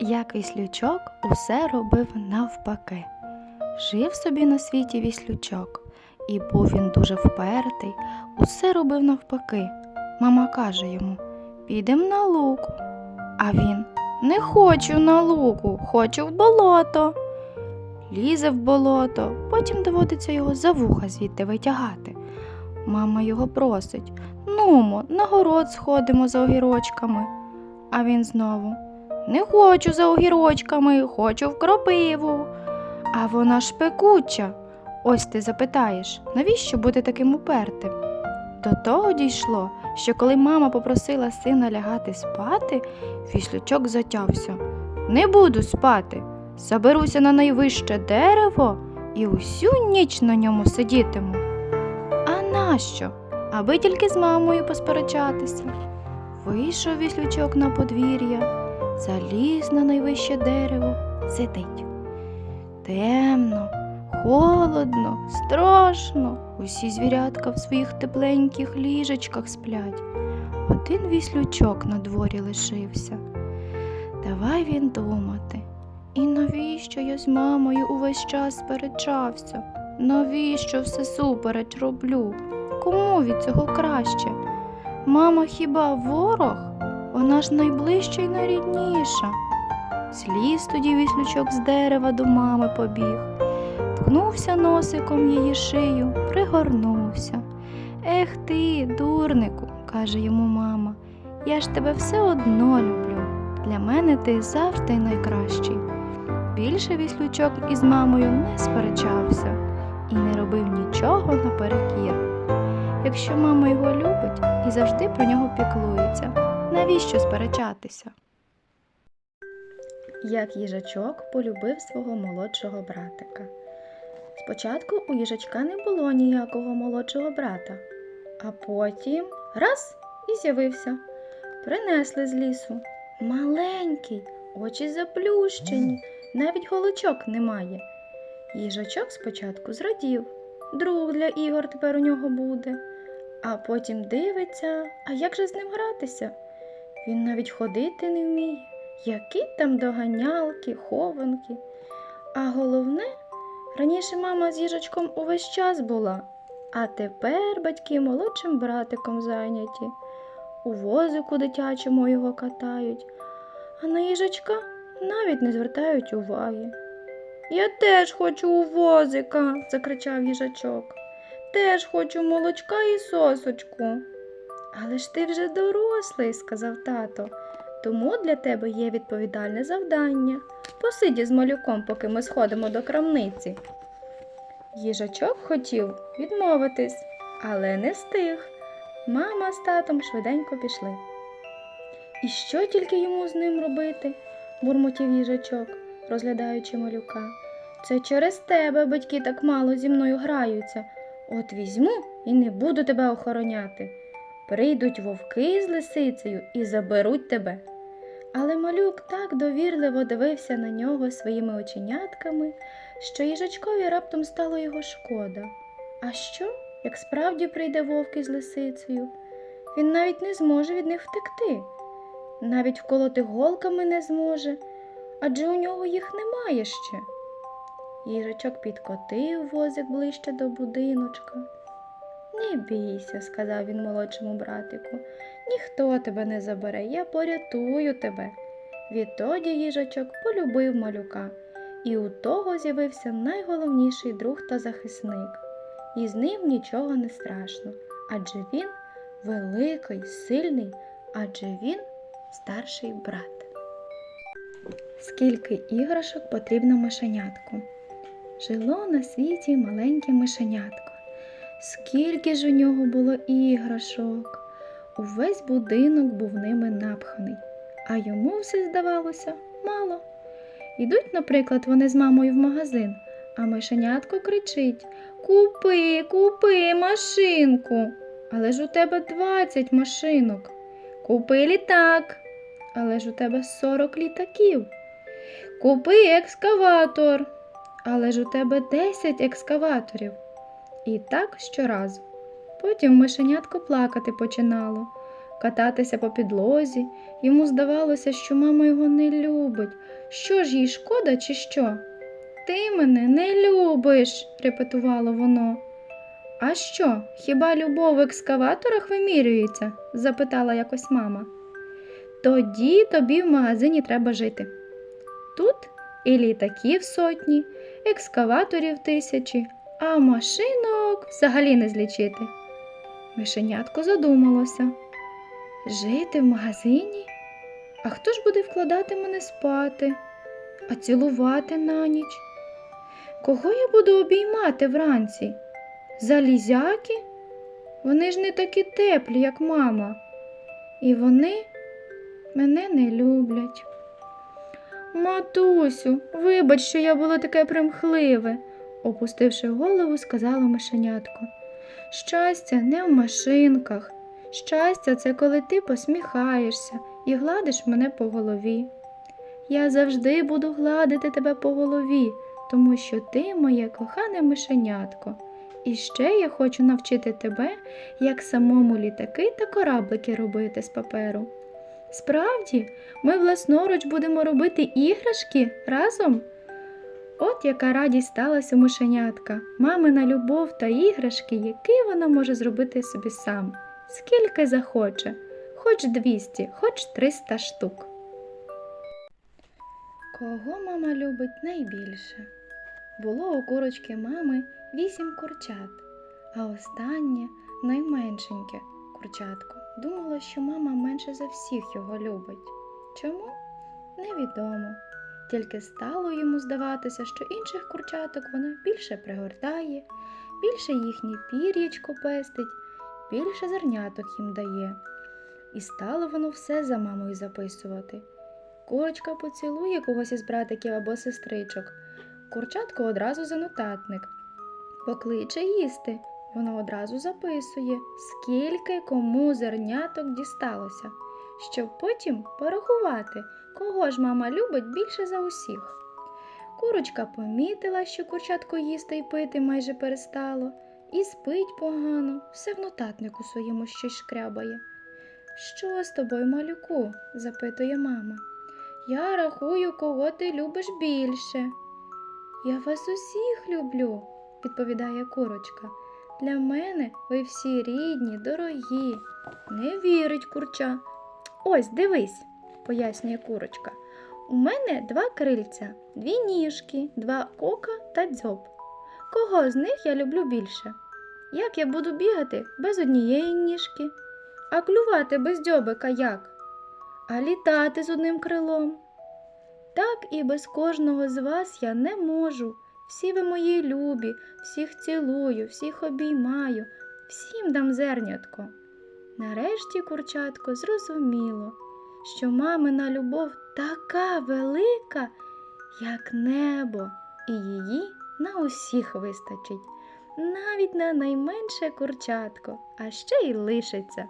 як віслючок усе робив навпаки. Жив собі на світі віслючок, і був він дуже впертий, усе робив навпаки. Мама каже йому Підем на луку. А він не хочу на луку, хочу в болото. Лізе в болото, потім доводиться його за вуха звідти витягати. Мама його просить Нумо, на город сходимо за огірочками. А він знову Не хочу за огірочками, хочу в кропиву. А вона ж пекуча. Ось ти запитаєш, навіщо бути таким упертим? До того дійшло, що коли мама попросила сина лягати спати, віслючок затявся. Не буду спати. Заберуся на найвище дерево і усю ніч на ньому сидітиму. А нащо? Аби тільки з мамою посперечатися. Вийшов віслючок на подвір'я, заліз на найвище дерево, сидить. Темно, холодно, страшно. Усі звірятка в своїх тепленьких ліжечках сплять. Один віслючок на дворі лишився. Давай він думати. І навіщо я з мамою увесь час сперечався? Навіщо все супереч роблю? Кому від цього краще? Мама хіба ворог? Вона ж найближча й найрідніша. Зліз тоді віслючок з дерева до мами побіг, ткнувся носиком її шию, пригорнувся. Ех ти, дурнику, каже йому мама, я ж тебе все одно люблю. Для мене ти завжди найкращий. Більше віслючок із мамою не сперечався і не робив нічого наперекір. Якщо мама його любить і завжди про нього піклується, навіщо сперечатися? Як їжачок полюбив свого молодшого братика. Спочатку у їжачка не було ніякого молодшого брата, а потім раз і з'явився. Принесли з лісу. Маленький, очі заплющені, навіть голочок немає. Їжачок спочатку зрадів, друг для ігор тепер у нього буде, а потім дивиться, а як же з ним гратися? Він навіть ходити не вміє. Які там доганялки, хованки. А головне, раніше мама з їжачком увесь час була, а тепер батьки молодшим братиком зайняті. У возику дитячому його катають, а на їжачка навіть не звертають уваги. Я теж хочу у возика, закричав їжачок. Теж хочу молочка і сосочку. Але ж ти вже дорослий, сказав тато. Тому для тебе є відповідальне завдання. Посиді з малюком, поки ми сходимо до крамниці. Їжачок хотів відмовитись, але не встиг. Мама з татом швиденько пішли. І що тільки йому з ним робити? бурмотів їжачок, розглядаючи малюка. Це через тебе батьки так мало зі мною граються. От візьму і не буду тебе охороняти. Прийдуть вовки з лисицею і заберуть тебе. Але малюк так довірливо дивився на нього своїми оченятками, що їжачкові раптом стало його шкода. А що, як справді прийде вовк із лисицею? Він навіть не зможе від них втекти, навіть вколоти голками не зможе, адже у нього їх немає ще. Їжачок підкотив возик ближче до будиночка. Не бійся, сказав він молодшому братику, ніхто тебе не забере, я порятую тебе. Відтоді їжачок полюбив малюка, і у того з'явився найголовніший друг та захисник. І з ним нічого не страшно, адже він великий, сильний, адже він старший брат. Скільки іграшок потрібно мишенятку? Жило на світі маленьке мишенятко. Скільки ж у нього було іграшок. Увесь будинок був ними напханий, а йому все здавалося мало. Ідуть, наприклад, вони з мамою в магазин, а мишенятко кричить Купи, купи машинку. Але ж у тебе 20 машинок. Купи літак. Але ж у тебе 40 літаків. Купи екскаватор. Але ж у тебе 10 екскаваторів. І так щоразу. Потім мишенятко плакати починало. кататися по підлозі. Йому здавалося, що мама його не любить. Що ж їй шкода, чи що? Ти мене не любиш, репетувало воно. А що, хіба любов в екскаваторах вимірюється? запитала якось мама. Тоді тобі в магазині треба жити. Тут і літаків сотні, екскаваторів тисячі, а машинок взагалі не злічити. Мишенятко задумалося. Жити в магазині? А хто ж буде вкладати мене спати, а цілувати на ніч? Кого я буду обіймати вранці? Залізяки? Вони ж не такі теплі, як мама. І вони мене не люблять. Матусю, вибач, що я було таке примхливе, опустивши голову, сказала мишенятко. Щастя не в машинках. Щастя це коли ти посміхаєшся і гладиш мене по голові. Я завжди буду гладити тебе по голові, тому що ти моє кохане мишенятко. І ще я хочу навчити тебе, як самому літаки та кораблики робити з паперу. Справді, ми власноруч будемо робити іграшки разом. От яка радість сталася у мишенятка, мамина любов та іграшки, які вона може зробити собі сам, скільки захоче, хоч 200, хоч 300 штук. Кого мама любить найбільше? Було у курочки мами вісім курчат, а останнє найменшеньке курчатко. Думала, що мама менше за всіх його любить. Чому? Невідомо. Тільки стало йому здаватися, що інших курчаток вона більше пригортає, більше їхнє пір'ячко пестить, більше зерняток їм дає. І стало воно все за мамою записувати. Курочка поцілує когось із братиків або сестричок. Курчатко одразу за нотатник. Покличе їсти. Воно одразу записує, скільки кому зерняток дісталося, щоб потім порахувати, кого ж мама любить більше за усіх. Курочка помітила, що курчатко їсти й пити майже перестало, і спить погано, все в нотатнику своєму щось шкрябає. Що з тобою, малюку? запитує мама. Я рахую, кого ти любиш більше. Я вас усіх люблю, відповідає курочка. Для мене ви всі рідні, дорогі. Не вірить курча. Ось дивись, пояснює курочка. У мене два крильця, дві ніжки, два ока та дзьоб. Кого з них я люблю більше? Як я буду бігати без однієї ніжки, а клювати без дзьобика як? А літати з одним крилом? Так і без кожного з вас я не можу. Всі ви мої любі, всіх цілую, всіх обіймаю, всім дам зернятко. Нарешті курчатко зрозуміло, що мамина любов така велика, як небо, і її на усіх вистачить, навіть на найменше курчатко, а ще й лишиться.